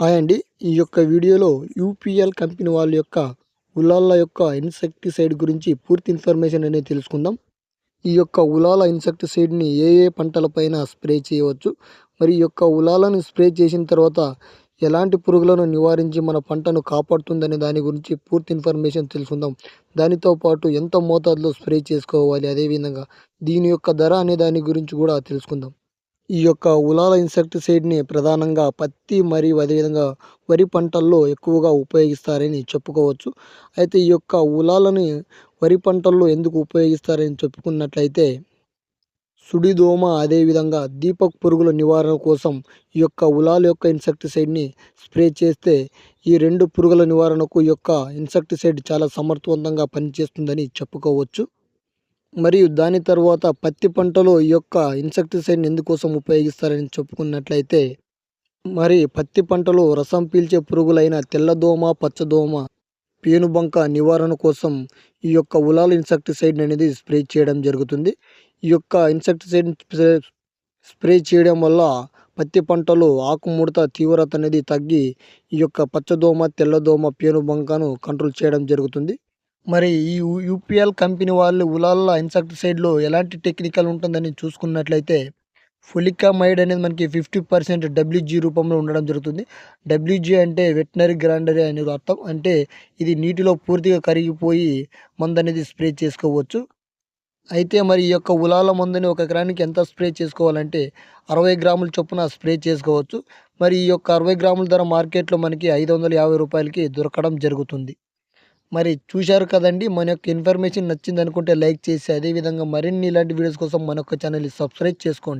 Hi అండి. ఈ యొక్క వీడియోలో యూపీఎల్ కంపెనీ వాళ్ళ యొక్క ఉలాల యొక్క ఇన్సెక్టిసైడ్ గురించి పూర్తి ఇన్ఫర్మేషన్ అనేది తెలుసుకుందాం. ఈ యొక్క ఉలాల ఇన్సెక్టిసైడ్ని ఏ ఏ పంటలపైన స్ప్రే చేయవచ్చు? మరి ఈ యొక్క ఉలాలను స్ప్రే చేసిన తర్వాత ఎలాంటి పురుగులను నివారించి మన పంటను కాపాడుతుందనే దాని గురించి పూర్తి ఇన్ఫర్మేషన్ తెలుసుకుందాం. దానితో పాటు ఎంత మోతాదులో స్ప్రే చేసుకోవాలి? అదేవిధంగా దీని యొక్క ధర అనే దాని గురించి కూడా తెలుసుకుందాం. ఈ యొక్క ఉలాల ఇన్సెక్టిసైడ్ని ప్రధానంగా పత్తి మరియు అదేవిధంగా వరి పంటల్లో ఎక్కువగా ఉపయోగిస్తారని చెప్పుకోవచ్చు. అయితే ఈ యొక్క ఉలాలని వరి పంటల్లో ఎందుకు ఉపయోగిస్తారని చెప్పుకున్నట్లయితే సుడిదోమ అదేవిధంగా దీపక్ పురుగుల నివారణ కోసం ఈ యొక్క ఉలాల యొక్క ఇన్సెక్టిసైడ్ని స్ప్రే చేస్తే ఈ రెండు పురుగుల నివారణకు ఈ యొక్క ఇన్సెక్టిసైడ్ చాలా సమర్థవంతంగా పనిచేస్తుందని చెప్పుకోవచ్చు. మరియు దాని తర్వాత పత్తి పంటలో ఈ యొక్క ఇన్సెక్టిసైడ్ని ఎందుకోసం ఉపయోగిస్తారని చెప్పుకున్నట్లయితే మరి పత్తి పంటలో రసం పీల్చే పురుగులైన తెల్లదోమ పచ్చదోమ పేనుబంక నివారణ కోసం ఈ యొక్క ఉలాల్ ఇన్సెక్టిసైడ్ అనేది స్ప్రే చేయడం జరుగుతుంది. ఈ యొక్క ఇన్సెక్టిసైడ్ స్ప్రే చేయడం వల్ల పత్తి పంటలో ఆకుముడత తీవ్రత అనేది తగ్గి ఈ యొక్క పచ్చదోమ తెల్లదోమ పేనుబంకను కంట్రోల్ చేయడం జరుగుతుంది. మరి ఈ యూపీఎల్ కంపెనీ వాళ్ళు ఉలాల ఇన్సెక్టిసైడ్లో ఎలాంటి టెక్నికల్ ఉంటుందని చూసుకున్నట్లయితే ఫులికామైడ్ అనేది మనకి ఫిఫ్టీ పర్సెంట్ డబ్ల్యూజీ రూపంలో ఉండడం జరుగుతుంది. డబ్ల్యూజీ అంటే వెటనరీ గ్రాండరీ అనేది అర్థం. అంటే ఇది నీటిలో పూర్తిగా కరిగిపోయి మందు అనేది స్ప్రే చేసుకోవచ్చు. అయితే మరి ఈ యొక్క ఉలాల మందుని ఒక ఎకరానికి ఎంత స్ప్రే చేసుకోవాలంటే అరవై గ్రాముల చొప్పున స్ప్రే చేసుకోవచ్చు. మరి ఈ యొక్క అరవై గ్రాముల ధర మార్కెట్లో మనకి ఐదు వందల యాభై రూపాయలకి దొరకడం జరుగుతుంది. మరి చూశారు కదండి మన యొక్క ఇన్ఫర్మేషన్ నచ్చింది అనుకుంటే లైక్ చేసి అదేవిధంగా మరిన్ని ఇలాంటి వీడియోస్ కోసం మన యొక్క ఛానల్ని సబ్స్క్రైబ్ చేసుకోండి.